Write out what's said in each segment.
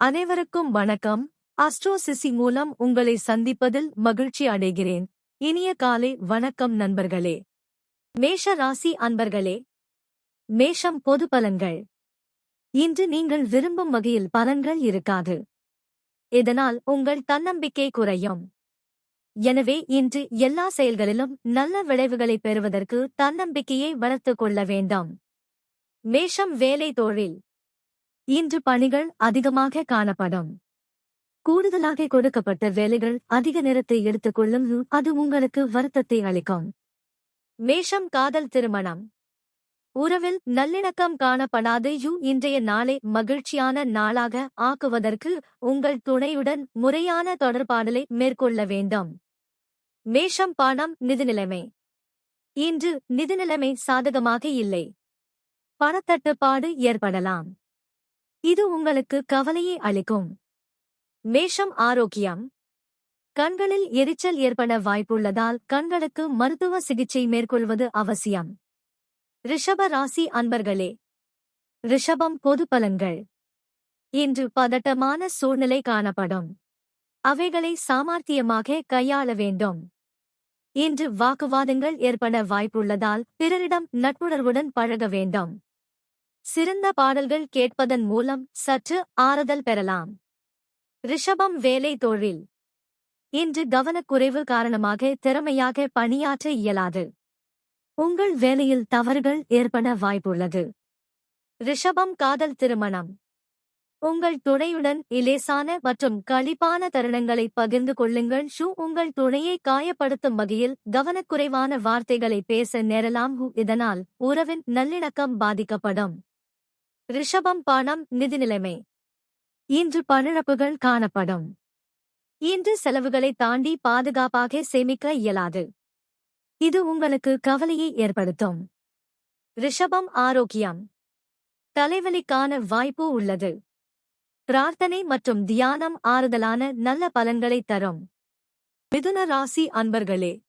அனைவருக்கும் வணக்கம். அஸ்ட்ரோசிசி மூலம் உங்களை சந்திப்பதில் மகிழ்ச்சி அடைகிறேன். இனிய காலை வணக்கம் நண்பர்களே. மேஷ ராசி அன்பர்களே. மேஷம் பொது பலன்கள். இன்று நீங்கள் விரும்பும் வகையில் பலன்கள் இருக்காது. இதனால் உங்கள் தன்னம்பிக்கை குறையும். எனவே இன்று எல்லா செயல்களிலும் நல்ல விளைவுகளை பெறுவதற்கு தன்னம்பிக்கையை வளர்த்துக் கொள்ள வேண்டாம். மேஷம் வேலை தொழில். இன்று பணிகள் அதிகமாக காணப்படும். கூடுதலாக கொடுக்கப்பட்ட வேலைகள் அதிக நேரத்தை எடுத்துக்கொள்ளும் அது உங்களுக்கு வருத்தத்தை அளிக்கும். மேஷம் காதல் திருமணம். உறவில் நல்லிணக்கம் காணப்படாது. யூ இன்றைய நாளை மகிழ்ச்சியான நாளாக ஆக்குவதற்கு உங்கள் துணையுடன் முறையான தொடர்பாடலை மேற்கொள்ள வேண்டும். மேஷம் பணம் நிதிநிலைமை இன்று நிதிநிலைமை சாதகமாக இல்லை. பணத்தட்டுப்பாடு ஏற்படலாம். இது உங்களுக்கு கவலையை அளிக்கும். மேஷம் ஆரோக்கியம். கண்களில் எரிச்சல் ஏற்பட வாய்ப்புள்ளதால் கண்களுக்கு மருத்துவ சிகிச்சை மேற்கொள்வது அவசியம். ரிஷப ராசி அன்பர்களே ரிஷபம் பொது பலன்கள். இன்று பதட்டமான சூழ்நிலை காணப்படும். அவைகளை சாமர்த்தியமாக கையாள வேண்டும். இன்று வாக்குவாதங்கள் ஏற்பட வாய்ப்புள்ளதால் பிறரிடம் நட்புணர்வுடன் பழக வேண்டும். சிறந்த பாடல்கள் கேட்பதன் மூலம் சற்று ஆறுதல் பெறலாம். ரிஷபம் வேலை தொழில். இன்று கவனக்குறைவு காரணமாக திறமையாக பணியாற்ற இயலாது. உங்கள் வேலையில் தவறுகள் ஏற்பட வாய்ப்புள்ளது. ரிஷபம் காதல் திருமணம். உங்கள் துணையுடன் இலேசான மற்றும் களிப்பான தருணங்களை பகிர்ந்து கொள்ளுங்கள். ஷூ உங்கள் துணையை காயப்படுத்தும் வகையில் கவனக்குறைவான வார்த்தைகளை பேச நேரலாம். இதனால் உறவின் நல்லிணக்கம் பாதிக்கப்படும். ரிஷபம் பணம் நிதிநிலைமை இன்று பணிழப்புகள் காணப்படும். இன்று செலவுகளை தாண்டி பாதுகாப்பாக சேமிக்க இயலாது. இது உங்களுக்கு கவலையை ஏற்படுத்தும். ரிஷபம் ஆரோக்கியம். தலைவலிக்கான வாய்ப்பு உள்ளது. பிரார்த்தனை மற்றும் தியானம் ஆறுதலான நல்ல பலன்களை தரும். மிதுன ராசி அன்பர்களே.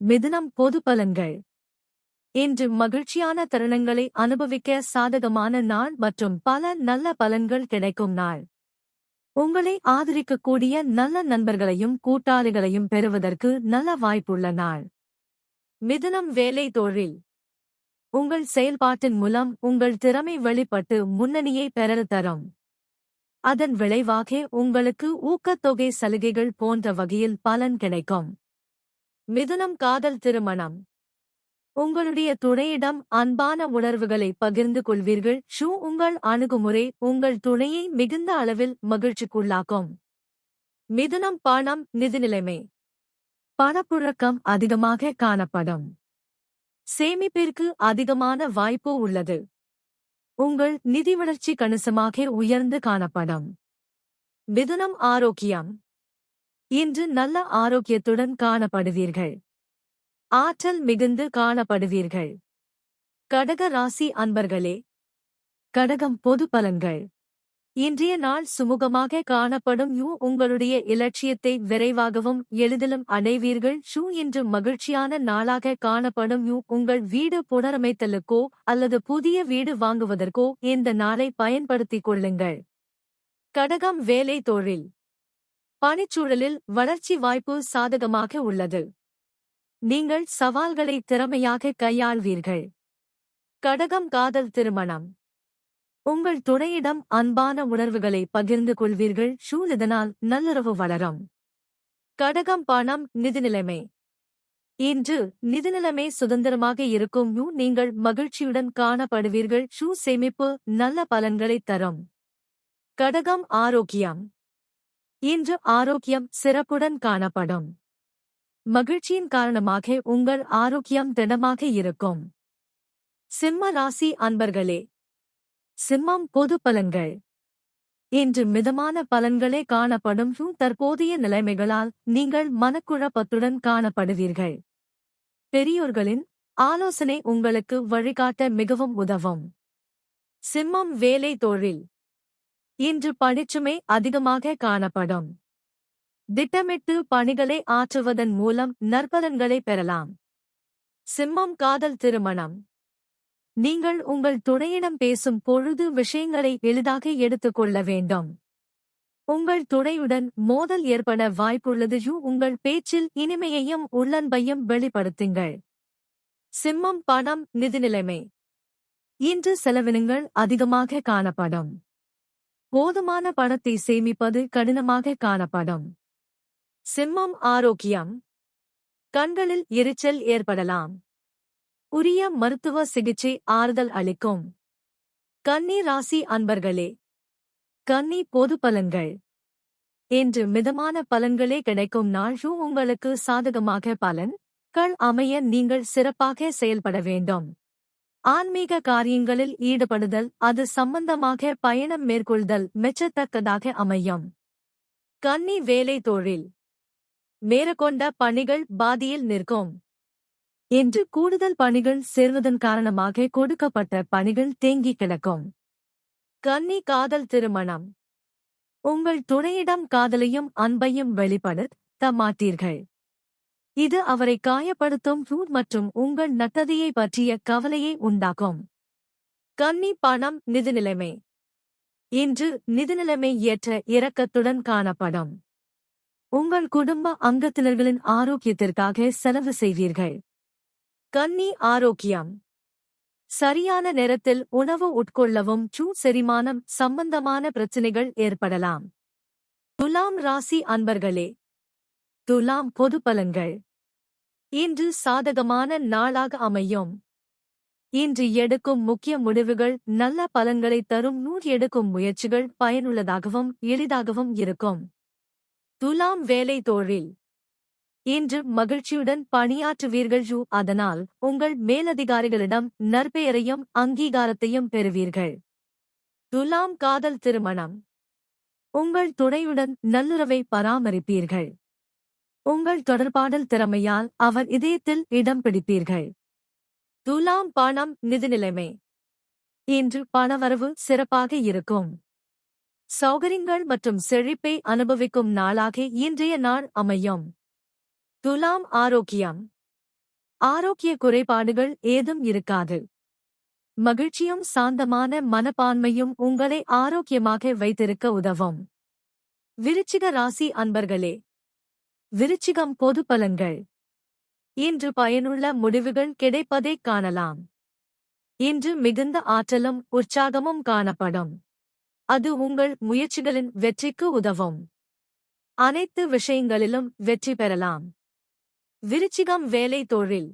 மிதுனம் பொது பலன்கள். இன்று மகிழ்ச்சியான தருணங்களை அனுபவிக்க சாதகமான நாள் மற்றும் பல நல்ல பலன்கள் கிடைக்கும் நாள். உங்களை ஆதரிக்கக்கூடிய நல்ல நண்பர்களையும் கூட்டாளிகளையும் பெறுவதற்கு நல்ல வாய்ப்புள்ள நாள். மிதுனம் வேலை தொழில். உங்கள் செயல்பாட்டின் மூலம் உங்கள் திறமை வெளிப்பட்டு முன்னணியை பெறல் தரும். அதன் விளைவாக உங்களுக்கு ஊக்கத்தொகை சலுகைகள் போன்ற வகையில் பலன் கிடைக்கும். மிதுனம் காதல் திருமணம். உங்களுடைய துணையிடம் அன்பான உணர்வுகளை பகிர்ந்து கொள்வீர்கள். ஷூ உங்கள் அணுகுமுறை உங்கள் துணையை மிகுந்த அளவில் மகிழ்ச்சிக்குள்ளாக்கும். மிதுனம் பணம் நிதிநிலைமை. பணப்புழக்கம் அதிகமாக காணப்படும். சேமிப்பிற்கு அதிகமான வாய்ப்பு உள்ளது. உங்கள் நிதி வளர்ச்சி கணிசமாக உயர்ந்து காணப்படும். மிதுனம் ஆரோக்கியம். இன்று நல்ல ஆரோக்கியத்துடன் காணப்படுவீர்கள். ஆற்றல் மிகுந்து காணப்படுவீர்கள். கடக ராசி அன்பர்களே கடகம் பொது பலன்கள். இன்றைய நாள் சுமூகமாக காணப்படும். யூ உங்களுடைய இலட்சியத்தை விரைவாகவும் எளிதிலும் அடைவீர்கள். ஷூ இன்று மகிழ்ச்சியான நாளாக காணப்படும். யூ உங்கள் வீடு புனரமைத்தலுக்கோ அல்லது புதிய வீடு வாங்குவதற்கோ இந்த நாளை பயன்படுத்திக் கொள்ளுங்கள். கடகம் வேலை தொழில். பணிச்சூழலில் வளர்ச்சி வாய்ப்பு சாதகமாக உள்ளது. நீங்கள் சவால்களை திறமையாக கையாள்வீர்கள். கடகம் காதல் திருமணம். உங்கள் துணையிடம் அன்பான உணர்வுகளை பகிர்ந்து கொள்வீர்கள். ஷூ இதனால் நல்லுறவு வளரும். கடகம் பணம் நிதிநிலைமை இன்று நிதிநிலைமை சுதந்திரமாக இருக்கும். யூ நீங்கள் மகிழ்ச்சியுடன் காணப்படுவீர்கள். ஷூ சேமிப்பு நல்ல பலன்களை தரும். கடகம் ஆரோக்கியம். இன்று ஆரோக்கியம் சிறப்புடன் காணப்படும். மகிழ்ச்சியின் காரணமாக உங்கள் ஆரோக்கியம் திடமாக இருக்கும். சிம்ம ராசி அன்பர்களே சிம்மம் பொது பலன்கள். இன்று மிதமான பலன்களே காணப்படும் தற்போதைய நிலைமைகளால் நீங்கள் மனக்குழப்பத்துடன் காணப்படுவீர்கள். பெரியோர்களின் ஆலோசனை உங்களுக்கு வழிகாட்ட மிகவும் உதவும். சிம்மம் வேலை தொழில். இன்று பணிச்சுமை அதிகமாக காணப்படும். திட்டமிட்டு பணிகளை ஆற்றுவதன் மூலம் நற்பலன்களை பெறலாம். சிம்மம் காதல் திருமணம். நீங்கள் உங்கள் துணையிடம் பேசும் பொழுது விஷயங்களை எளிதாக எடுத்துக்கொள்ள வேண்டும். உங்கள் துணையுடன் மோதல் ஏற்பட வாய்ப்புள்ளது. உங்கள் பேச்சில் இனிமையையும் உள்ளன்பையும் வெளிப்படுத்துங்கள். சிம்மம் பணம் நிதிநிலைமை இன்று செலவினங்கள் அதிகமாக காணப்படும். போதுமான பணத்தை சேமிப்பது கடினமாக காணப்படும். சிம்மம் ஆரோக்கியம். கண்களில் எரிச்சல் ஏற்படலாம். உரிய மருத்துவ சிகிச்சை ஆறுதல் அளிக்கும். கன்னி ராசி அன்பர்களே கன்னி பொது பலன்கள். இன்று மிதமான பலன்களே கிடைக்கும் நாள். உங்களுக்கு சாதகமாக பலன். கள் அமைய நீங்கள் சிறப்பாக செயல்பட வேண்டும். ஆன்மீக காரியங்களில் ஈடுபடுதல். அது சம்பந்தமாக பயணம் மேற்கொள்தல். மெச்சத்தக்கதாக அமையும். கன்னி வேலை தொழில். மேற்கொண்ட பணிகள் பாதியில் நிற்கும். இன்று கூடுதல் பணிகள் சேர்வதன் காரணமாக கொடுக்கப்பட்ட பணிகள் தேங்கி கிடக்கும். கன்னி காதல் திருமணம். உங்கள் துணையிடம் காதலையும் அன்பையும் வெளிப்படுத்த மாட்டீர்கள் இது அவரை காயப்படுத்தும் ரூட் மற்றும் உங்கள் நட்டதையை பற்றிய கவலையை உண்டாக்கும். கன்னி பணம் நிதிநிலைமை இன்று நிதிநிலைமை ஏற்ற இரக்கத்துடன் காணப்படும். உங்கள் குடும்ப அங்கத்தினர்களின் ஆரோக்கியத்திற்காக செலவு செய்வீர்கள். கன்னி ஆரோக்கியம். சரியான நேரத்தில் உணவு உட்கொள்ளவும் சூ செரிமானம் சம்பந்தமான பிரச்சினைகள் ஏற்படலாம். துலாம் ராசி அன்பர்களே. துலாம் பொது பலன்கள். இன்று சாதகமான நாளாக அமையும். இன்று எடுக்கும் முக்கிய முடிவுகள் நல்ல பலன்களை தரும் நூல் எடுக்கும் முயற்சிகள் பயனுள்ளதாகவும் எளிதாகவும் இருக்கும். துலாம் வேலை தோழில். இன்று மகிழ்ச்சியுடன் பணியாற்றுவீர்கள் ஜூ. அதனால் உங்கள் மேலதிகாரிகளிடம் நற்பெயரையும் அங்கீகாரத்தையும் பெறுவீர்கள். துலாம் காதல் திருமணம். உங்கள் துணையுடன் நல்லுறவை பராமரிப்பீர்கள். உங்கள் தொடர்பாடல் திறமையால் அவர் இதயத்தில் இடம் பிடிப்பீர்கள். துலாம் பணம் நிதிநிலைமை இன்று பணவரவு சிறப்பாக இருக்கும். சௌகரியங்கள் மற்றும் செழிப்பை அனுபவிக்கும் நாளாக இன்றைய நாள் அமையும். துலாம் ஆரோக்கியம். ஆரோக்கிய குறைபாடுகள் ஏதும் இருக்காது. மகிழ்ச்சியும் சாந்தமான மனப்பான்மையும் உங்களை ஆரோக்கியமாக வைத்திருக்க உதவும். விருச்சிக ராசி அன்பர்களே விருச்சிகம் பொது பலன்கள். இன்று பயனுள்ள முடிவுகள் கிடைப்பதைக் காணலாம். இன்று மிகுந்த ஆற்றலும் உற்சாகமும் காணப்படும். அது உங்கள் முயற்சிகளின் வெற்றிக்கு உதவும். அனைத்து விஷயங்களிலும் வெற்றி பெறலாம். விருச்சிகம் வேலை தொழில்.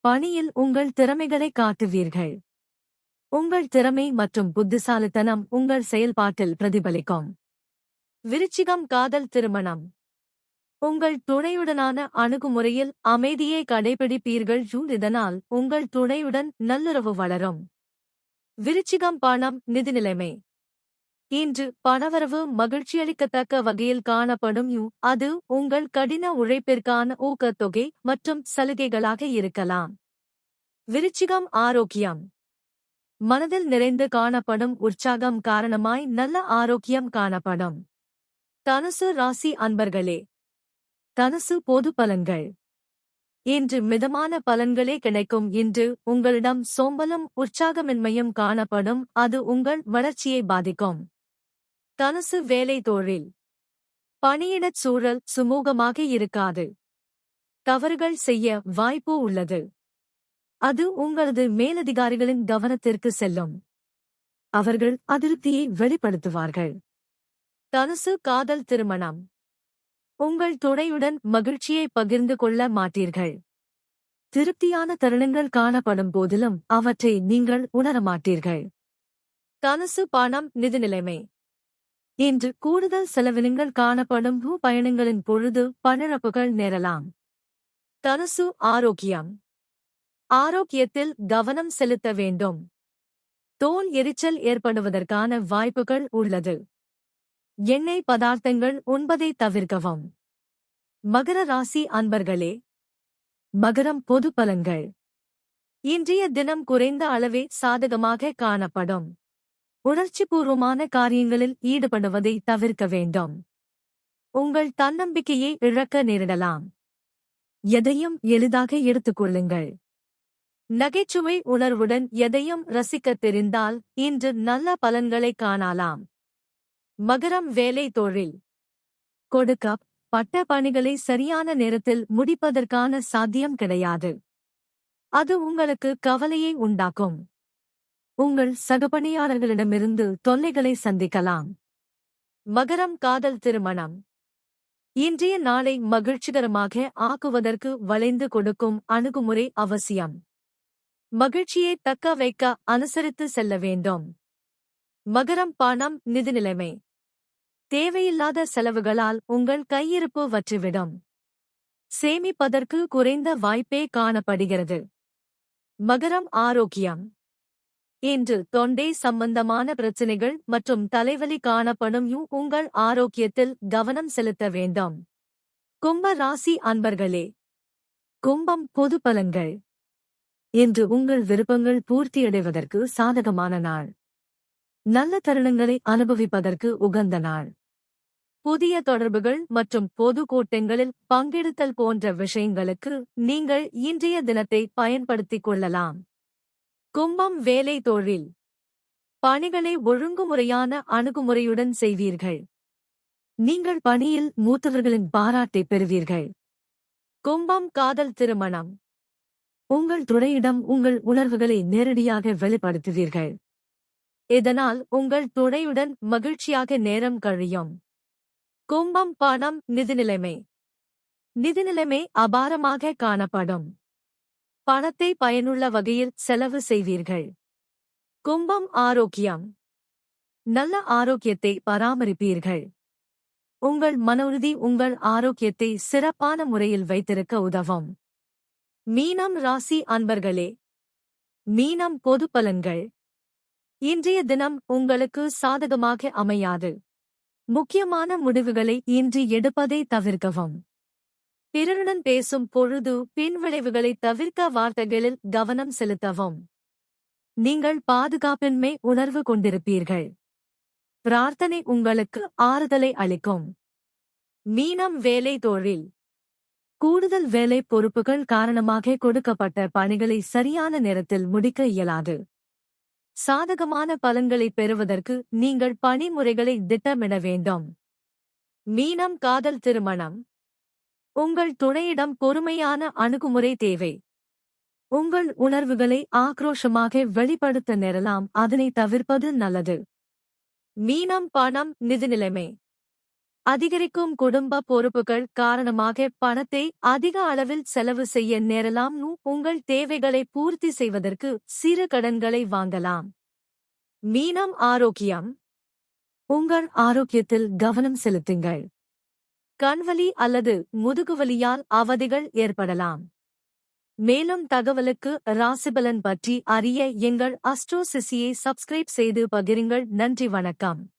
பணியில் உங்கள் திறமைகளை காட்டுவீர்கள். உங்கள் திறமை மற்றும் புத்திசாலித்தனம் உங்கள் செயல்பாட்டில் பிரதிபலிக்கும். விருச்சிகம் காதல் திருமணம். உங்கள் துணையுடனான அணுகுமுறையில் அமைதியை கடைபிடிப்பீர்கள். ஜூன் இதனால் உங்கள் துணையுடன் நல்லுறவு வளரும். விருச்சிகம் பணம் நிதிநிலைமை இன்று பணவரவு மகிழ்ச்சியளிக்கத்தக்க வகையில் காணப்படும் யூ. அது உங்கள் கடின உழைப்பிற்கான ஊக்கத்தொகை மற்றும் சலுகைகளாக இருக்கலாம். விருச்சிகம் ஆரோக்கியம். மனதில் நிறைந்து காணப்படும் உற்சாகம் காரணமாய் நல்ல ஆரோக்கியம் காணப்படும். தனுசு ராசி அன்பர்களே. தனுசு பொது பலன்கள். இன்று மிதமான பலன்களே கிடைக்கும். இன்று உங்களிடம் சோம்பலும் உற்சாகமின்மையும் காணப்படும். அது உங்கள் வளர்ச்சியை பாதிக்கும். தனுசு வேலை தொழில். பணியிடச் சூழல் சுமூகமாக இருக்காது. தவறுகள் செய்ய வாய்ப்பு உள்ளது. அது உங்களது மேலதிகாரிகளின் கவனத்திற்கு செல்லும். அவர்கள் அதிருப்தியை வெளிப்படுத்துவார்கள். தனுசு காதல் திருமணம். உங்கள் துணையுடன் மகிழ்ச்சியை பகிர்ந்து கொள்ள மாட்டீர்கள். திருப்தியான தருணங்கள் காணப்படும் போதிலும் அவற்றை நீங்கள் உணரமாட்டீர்கள். தனுசு பணம் நிதிநிலைமை இன்று கூடுதல் செலவினங்கள் காணப்படும் பூ பயணங்களின் பொழுது பணிழப்புகள் நேரலாம். தனுசு ஆரோக்கியம். ஆரோக்கியத்தில் கவனம் செலுத்த வேண்டும். தோல் எரிச்சல் ஏற்படுவதற்கான வாய்ப்புகள் உள்ளது. எண்ணெய் பதார்த்தங்கள் உண்பதை தவிர்க்கவும். மகர ராசி அன்பர்களே மகரம் பொது பலன்கள் இன்றைய தினம் குறைந்த அளவே சாதகமாக காணப்படும். உணர்ச்சிபூர்வமான காரியங்களில் ஈடுபடுவதை தவிர்க்க வேண்டும். உங்கள் தன்னம்பிக்கையை இழக்க நேரிடலாம். எதையும் எளிதாக எடுத்துக்கொள்ளுங்கள் நகைச்சுவை உணர்வுடன் எதையும் ரசிக்கத் தெரிந்தால் இன்று நல்ல பலன்களை காணலாம். மகரம் வேலை தொழில். கொடுக்க பட்ட பணிகளை சரியான நேரத்தில் முடிப்பதற்கான சாத்தியம் கிடையாது. அது உங்களுக்கு கவலையை உண்டாக்கும். உங்கள் சகபணியாளர்களிடமிருந்து தொல்லைகளை சந்திக்கலாம். மகரம் காதல் திருமணம். இன்றைய நாளை மகிழ்ச்சிகரமாக ஆக்குவதற்கு வளைந்து கொடுக்கும் அணுகுமுறை அவசியம். மகிழ்ச்சியை தக்க வைக்க அனுசரித்து செல்ல வேண்டும். மகரம் பணம் நிதிநிலைமை தேவையில்லாத செலவுகளால் உங்கள் கையிருப்பு வற்றிவிடும். சேமிப்பதற்கு குறைந்த வாய்ப்பே காணப்படுகிறது. மகரம் ஆரோக்கியம். இன்று தொண்டை சம்பந்தமான பிரச்சினைகள் மற்றும் தலைவலி காணப்படும் யூ உங்கள் ஆரோக்கியத்தில் கவனம் செலுத்த வேண்டும். கும்ப ராசி அன்பர்களே கும்பம் பொது பலன்கள். இன்று உங்கள் விருப்பங்கள் பூர்த்தியடைவதற்கு சாதகமான நாள். நல்ல தருணங்களை அனுபவிப்பதற்கு உகந்த நாள். புதிய தொடர்புகள் மற்றும் பொது கூட்டங்களில் பங்கெடுத்தல் போன்ற விஷயங்களுக்கு நீங்கள் இன்றைய தினத்தை பயன்படுத்திக் கொள்ளலாம். கும்பம் வேலை தொழில். பணிகளை ஒழுங்குமுறையான அணுகுமுறையுடன் செய்வீர்கள். நீங்கள் பணியில் மூத்தவர்களின் பாராட்டை பெறுவீர்கள். கும்பம் காதல் திருமணம். உங்கள் துணையிடம் உங்கள் உணர்வுகளை நேரடியாக வெளிப்படுத்துவீர்கள். இதனால் உங்கள் துணையுடன் மகிழ்ச்சியாக நேரம் கழியும். கும்பம் பணம் நிதிநிலைமை நிதிநிலைமை அபாரமாக காணப்படும். பணத்தை பயனுள்ள வகையில் செலவு செய்வீர்கள். கும்பம் ஆரோக்கியம். நல்ல ஆரோக்கியத்தை பராமரிப்பீர்கள். உங்கள் மன உறுதி உங்கள் ஆரோக்கியத்தை சிறப்பான முறையில் வைத்திருக்க உதவும். மீனம் ராசி அன்பர்களே. மீனம் பொது பலன்கள். இன்றைய தினம் உங்களுக்கு சாதகமாக அமையாது. முக்கியமான முடிவுகளை இன்று எடுப்பதை தவிர்க்கவும். பிறருடன் பேசும் பொழுது பின்விளைவுகளை தவிர்க்க வார்த்தைகளில் கவனம் செலுத்தவும். நீங்கள் பாதுகாப்பின்மை உணர்வு கொண்டிருப்பீர்கள். பிரார்த்தனை உங்களுக்கு ஆறுதலை அளிக்கும். மீனம் வேலை தொழில். கூடுதல் வேலை பொறுப்புகள் காரணமாக கொடுக்கப்பட்ட பணிகளை சரியான நேரத்தில் முடிக்க இயலாது. சாதகமான பலன்களை பெறுவதற்கு நீங்கள் பணிமுறைகளை திட்டமிட வேண்டும். மீனம் காதல் திருமணம். உங்கள் துணையிடம் பொறுமையான அணுகுமுறை தேவை. உங்கள் உணர்வுகளை ஆக்ரோஷமாக வெளிப்படுத்த நேரலாம் அதனை தவிர்ப்பது நல்லது. மீனம் பணம் நிதிநிலைமை அதிகரிக்கும் குடும்ப பொறுப்புகள் காரணமாக பணத்தை அதிக அளவில் செலவு செய்ய நேரலாம் உங்கள் தேவைகளை பூர்த்தி செய்வதற்கு சிறு கடன்களை வாங்கலாம். மீனம் ஆரோக்கியம். உங்கள் ஆரோக்கியத்தில் கவனம் செலுத்துங்கள். கண்வலி அல்லது முதுகுவலியால் அவதிகள் ஏற்படலாம். மேலும் தகவலுக்கு ராசிபலன் பற்றி அறிய எங்கள் அஸ்ட்ரோசிசியை சப்ஸ்கிரைப் செய்து பகிருங்கள். நன்றி வணக்கம்.